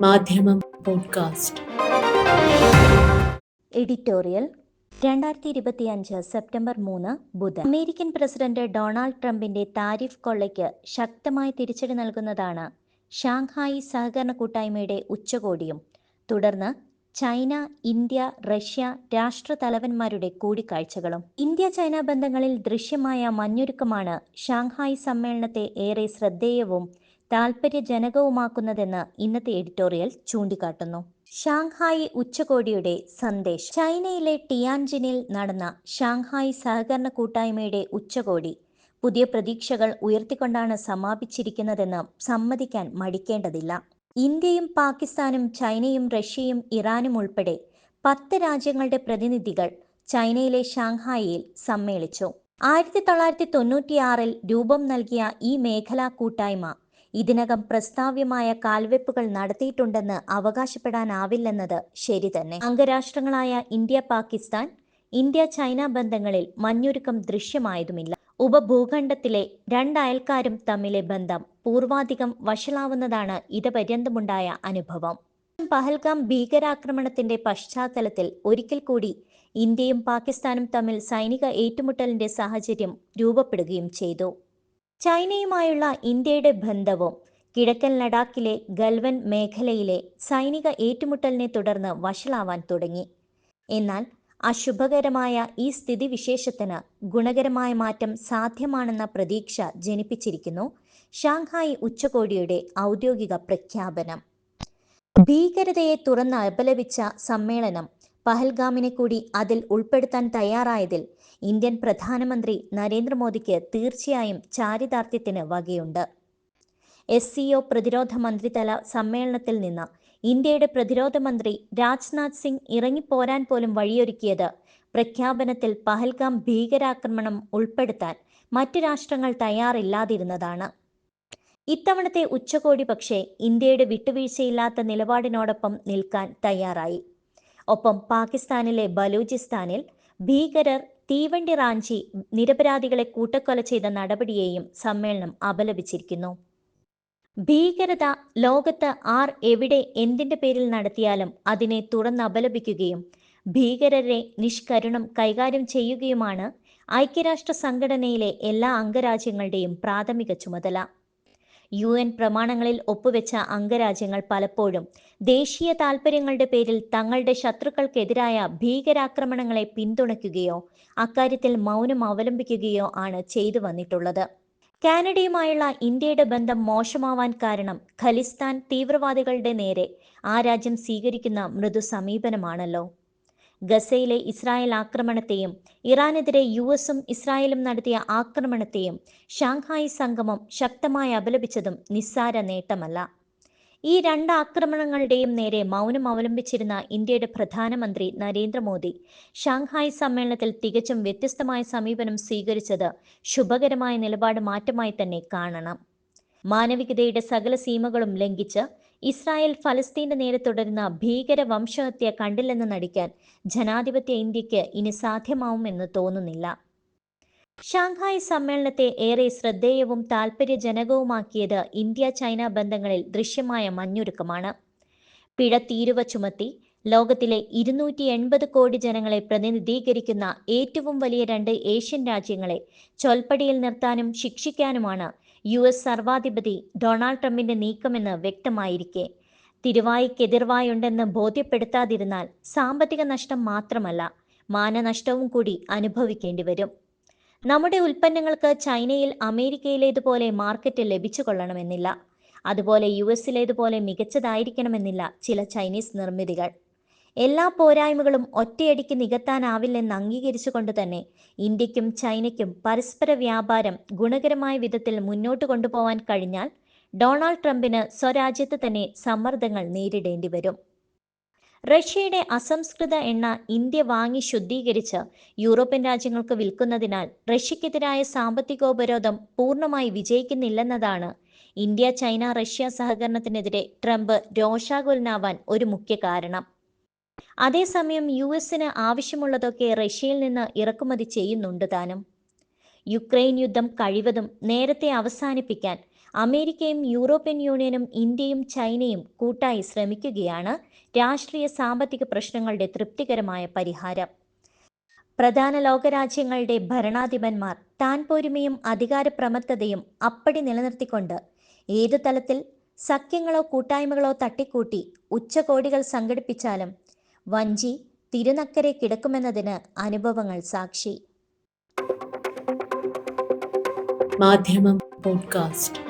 മാധ്യമം podcast. Editorial രണ്ടായിരത്തി ഇരുപത്തിയഞ്ച് സെപ്റ്റംബർ മൂന്ന് ബുധൻ. അമേരിക്കൻ പ്രസിഡന്റ് ഡൊണാൾഡ് ട്രംപിന്റെ താരിഫ് കൊള്ളയ്ക്ക് ശക്തമായ തിരിച്ചടി നൽകുന്നതാണ് ഷാങ്ഹായി സഹകരണ കൂട്ടായ്മയുടെ ഉച്ചകോടിയും. തുടർന്ന് ചൈന ഇന്ത്യ റഷ്യ രാഷ്ട്രതലവന്മാരുടെ കൂടിക്കാഴ്ചകളും. ഇന്ത്യ ചൈന ബന്ധങ്ങളിൽ ദൃശ്യമായ മഞ്ഞൊരുക്കമാണ് ഷാങ്ഹായ് സമ്മേളനത്തെ ഏറെ ശ്രദ്ധേയവും താൽപര്യജനകവുമാക്കുന്നതെന്ന് ഇന്നത്തെ എഡിറ്റോറിയൽ ചൂണ്ടിക്കാട്ടുന്നു. ഷാങ്ഹായി ഉച്ചകോടിയുടെ സന്ദേശം. ചൈനയിലെ ടിയാൻജിനിൽ നടന്ന ഷാങ്ഹായ് സഹകരണ കൂട്ടായ്മയുടെ ഉച്ചകോടി പുതിയ പ്രതീക്ഷകൾ ഉയർത്തിക്കൊണ്ടാണ് സമാപിച്ചിരിക്കുന്നതെന്ന് സമ്മതിക്കാൻ മടിക്കേണ്ടതില്ല. ഇന്ത്യയും പാകിസ്ഥാനും ചൈനയും റഷ്യയും ഇറാനും ഉൾപ്പെടെ പത്ത് രാജ്യങ്ങളുടെ പ്രതിനിധികൾ ചൈനയിലെ ഷാങ്ഹായിയിൽ സമ്മേളിച്ചു. ആയിരത്തി തൊള്ളായിരത്തി തൊണ്ണൂറ്റിയാറിൽ രൂപം നൽകിയ ഈ മേഖലാ കൂട്ടായ്മ ഇതിനകം പ്രസ്താവ്യമായ കാൽവെപ്പുകൾ നടത്തിയിട്ടുണ്ടെന്ന് അവകാശപ്പെടാനാവില്ലെന്നത് ശരി തന്നെ അംഗരാഷ്ട്രങ്ങളായ ഇന്ത്യ പാകിസ്ഥാൻ ഇന്ത്യ ചൈന ബന്ധങ്ങളിൽ മഞ്ഞുരുക്കം ദൃശ്യമായതുമില്ല. ഉപഭൂഖണ്ഡത്തിലെ രണ്ട് അയൽക്കാരും തമ്മിലെ ബന്ധം പൂർവാധികം വഷളാവുന്നതാണ് ഇതപര്യന്തമുണ്ടായ അനുഭവം. പഹൽഗാം ഭീകരാക്രമണത്തിന്റെ പശ്ചാത്തലത്തിൽ ഒരിക്കൽ കൂടി ഇന്ത്യയും പാകിസ്ഥാനും തമ്മിൽ സൈനിക ഏറ്റുമുട്ടലിന്റെ സാഹചര്യം രൂപപ്പെടുകയും ചെയ്തു. ചൈനയുമായുള്ള ഇന്ത്യയുടെ ബന്ധവും കിഴക്കൻ ലഡാക്കിലെ ഗൽവൻ മേഖലയിലെ സൈനിക ഏറ്റുമുട്ടലിനെ തുടർന്ന് വഷളാവാൻ തുടങ്ങി. എന്നാൽ അശുഭകരമായ ഈ സ്ഥിതിവിശേഷത്തിന് ഗുണകരമായ മാറ്റം സാധ്യമാണെന്ന പ്രതീക്ഷ ജനിപ്പിച്ചിരിക്കുന്നു ഷാങ്ഹായ് ഉച്ചകോടിയുടെ ഔദ്യോഗിക പ്രഖ്യാപനം. ഭീകരതയെ തുറന്ന് അപലപിച്ച സമ്മേളനം പഹൽഗാമിനെ കൂടി അതിൽ ഉൾപ്പെടുത്താൻ തയ്യാറായതിൽ ഇന്ത്യൻ പ്രധാനമന്ത്രി നരേന്ദ്രമോദിക്ക് തീർച്ചയായും ചാരിതാർത്ഥ്യത്തിന് വകയുണ്ട്. എസ് സി ഒ പ്രതിരോധ മന്ത്രിതല സമ്മേളനത്തിൽ നിന്ന് ഇന്ത്യയുടെ പ്രതിരോധ മന്ത്രി രാജ്നാഥ് സിംഗ് ഇറങ്ങിപ്പോരാൻ പോലും വഴിയൊരുക്കിയത് പ്രഖ്യാപനത്തിൽ പഹൽഗാം ഭീകരാക്രമണം ഉൾപ്പെടുത്താൻ മറ്റു രാഷ്ട്രങ്ങൾ തയ്യാറില്ലാതിരുന്നതാണ്. ഇത്തവണത്തെ ഉച്ചകോടി പക്ഷേ ഇന്ത്യയുടെ വിട്ടുവീഴ്ചയില്ലാത്ത നിലപാടിനോടൊപ്പം നിൽക്കാൻ തയ്യാറായി. ഒപ്പം പാകിസ്ഥാനിലെ ബലൂചിസ്ഥാനിൽ ഭീകരർ തീവണ്ടി റാഞ്ചി നിരപരാധികളെ കൂട്ടക്കൊല ചെയ്ത നടപടിയെയും സമ്മേളനം അപലപിച്ചിരിക്കുന്നു. ഭീകരത ലോകത്ത് ആർ എവിടെ എന്തിന്റെ പേരിൽ നടത്തിയാലും അതിനെ തുറന്നപലപിക്കുകയും ഭീകരരെ നിഷ്കരുണം കൈകാര്യം ചെയ്യുകയുമാണ് ഐക്യരാഷ്ട്ര സംഘടനയിലെ എല്ലാ അംഗരാജ്യങ്ങളുടെയും പ്രാഥമിക ചുമതല. യു എൻ പ്രമാണങ്ങളിൽ ഒപ്പുവെച്ച അംഗരാജ്യങ്ങൾ പലപ്പോഴും ദേശീയ താൽപ്പര്യങ്ങളുടെ പേരിൽ തങ്ങളുടെ ശത്രുക്കൾക്കെതിരായ ഭീകരാക്രമണങ്ങളെ പിന്തുണയ്ക്കുകയോ അക്കാര്യത്തിൽ മൗനം അവലംബിക്കുകയോ ആണ് ചെയ്തു വന്നിട്ടുള്ളത്. കാനഡയുമായുള്ള ഇന്ത്യയുടെ ബന്ധം മോശമാവാൻ കാരണം ഖലിസ്ഥാൻ തീവ്രവാദികളുടെ നേരെ ആ രാജ്യം സ്വീകരിക്കുന്ന മൃദു സമീപനമാണല്ലോ ഗസയിലെ ഇസ്രായേൽ ആക്രമണത്തെയും ഇറാനെതിരെ യു എസും ഇസ്രായേലും നടത്തിയ ആക്രമണത്തെയും ഷാങ്ഹായ് സംഗമം ശക്തമായി അപലപിച്ചതും നിസ്സാര നേട്ടമല്ല. ഈ രണ്ട് ആക്രമണങ്ങളുടെയും നേരെ മൗനം അവലംബിച്ചിരുന്ന ഇന്ത്യയുടെ പ്രധാനമന്ത്രി നരേന്ദ്രമോദി ഷാങ്ഹായ് സമ്മേളനത്തിൽ തികച്ചും വ്യത്യസ്തമായ സമീപനം സ്വീകരിച്ചത് ശുഭകരമായ നിലപാട് മാറ്റമായി തന്നെ കാണണം. മാനവികതയുടെ സകല സീമകളും ലംഘിച്ച് ഇസ്രായേൽ ഫലസ്തീന്റെ നേരെ തുടരുന്ന ഭീകര വംശഹത്യ കണ്ടില്ലെന്ന് നടിക്കാൻ ജനാധിപത്യ ഇന്ത്യയ്ക്ക് ഇനി സാധ്യമാവുമെന്ന് തോന്നുന്നില്ല. ഷാങ്ഹായ് സമ്മേളനത്തെ ഏറെ ശ്രദ്ധേയവും താൽപ്പര്യജനകവുമാക്കിയത് ഇന്ത്യ ചൈന ബന്ധങ്ങളിൽ ദൃശ്യമായ മഞ്ഞുരുക്കമാണ്. പിഴ തീരുവ ചുമത്തി ലോകത്തിലെ ഇരുന്നൂറ്റി എൺപത് കോടി ജനങ്ങളെ പ്രതിനിധീകരിക്കുന്ന ഏറ്റവും വലിയ രണ്ട് ഏഷ്യൻ രാജ്യങ്ങളെ ചൊൽപ്പടിയിൽ നിർത്താനും ശിക്ഷിക്കാനുമാണ് യു എസ് സർവാധിപതി ഡൊണാൾഡ് ട്രംപിന്റെ നീക്കമെന്ന് വ്യക്തമായിരിക്കെ. തിരുവായിക്കെതിർവായുണ്ടെന്ന് ബോധ്യപ്പെടുത്താതിരുന്നാൽ സാമ്പത്തിക നഷ്ടം മാത്രമല്ല മാനനഷ്ടവും കൂടി അനുഭവിക്കേണ്ടി വരും. നമ്മുടെ ഉൽപ്പന്നങ്ങൾക്ക് ചൈനയിൽ അമേരിക്കയിലേതുപോലെ മാർക്കറ്റ് ലഭിച്ചു കൊള്ളണമെന്നില്ല അതുപോലെ യു എസിലേതുപോലെ മികച്ചതായിരിക്കണമെന്നില്ല ചില ചൈനീസ് നിർമ്മിതികൾ. എല്ലാ പോരായ്മകളും ഒറ്റയടിക്ക് നികത്താനാവില്ലെന്ന് അംഗീകരിച്ചുകൊണ്ട് തന്നെ ഇന്ത്യക്കും ചൈനയ്ക്കും പരസ്പര വ്യാപാരം ഗുണകരമായ വിധത്തിൽ മുന്നോട്ട് കൊണ്ടുപോകാൻ കഴിഞ്ഞാൽ ഡൊണാൾഡ് ട്രംപിന് സ്വരാജ്യത്ത് തന്നെ സമ്മർദ്ദങ്ങൾ നേരിടേണ്ടി വരും. റഷ്യയുടെ അസംസ്കൃത എണ്ണ ഇന്ത്യ വാങ്ങി ശുദ്ധീകരിച്ച് യൂറോപ്യൻ രാജ്യങ്ങൾക്ക് വിൽക്കുന്നതിനാൽ റഷ്യക്കെതിരായ സാമ്പത്തികോപരോധം പൂർണമായി വിജയിക്കുന്നില്ലെന്നതാണ് ഇന്ത്യ ചൈന റഷ്യ സഹകരണത്തിനെതിരെ ട്രംപ് രോഷാകുലനാവാൻ ഒരു മുഖ്യ കാരണം. അതേസമയം യു എസിന് ആവശ്യമുള്ളതൊക്കെ റഷ്യയിൽ നിന്ന് ഇറക്കുമതി ചെയ്യുന്നുണ്ട് താനും. യുക്രൈൻ യുദ്ധം കഴിവതും നേരത്തെ അവസാനിപ്പിക്കാൻ അമേരിക്കയും യൂറോപ്യൻ യൂണിയനും ഇന്ത്യയും ചൈനയും കൂട്ടായി ശ്രമിക്കുകയാണ് രാഷ്ട്രീയ സാമ്പത്തിക പ്രശ്നങ്ങളുടെ തൃപ്തികരമായ പരിഹാരം. പ്രധാന ലോകരാജ്യങ്ങളുടെ ഭരണാധിപന്മാർ താൻ പോരുമയും അധികാരപ്രമത്തതയും അപ്പടി നിലനിർത്തിക്കൊണ്ട് ഏതു തലത്തിൽ സഖ്യങ്ങളോ കൂട്ടായ്മകളോ തട്ടിക്കൂട്ടി ഉച്ചകോടികൾ സംഘടിപ്പിച്ചാലും വഞ്ചി തിരുനക്കരെ കിടക്കുമെന്നതിന് അനുഭവങ്ങൾ സാക്ഷി. മാധ്യമം പോഡ്കാസ്റ്റ്.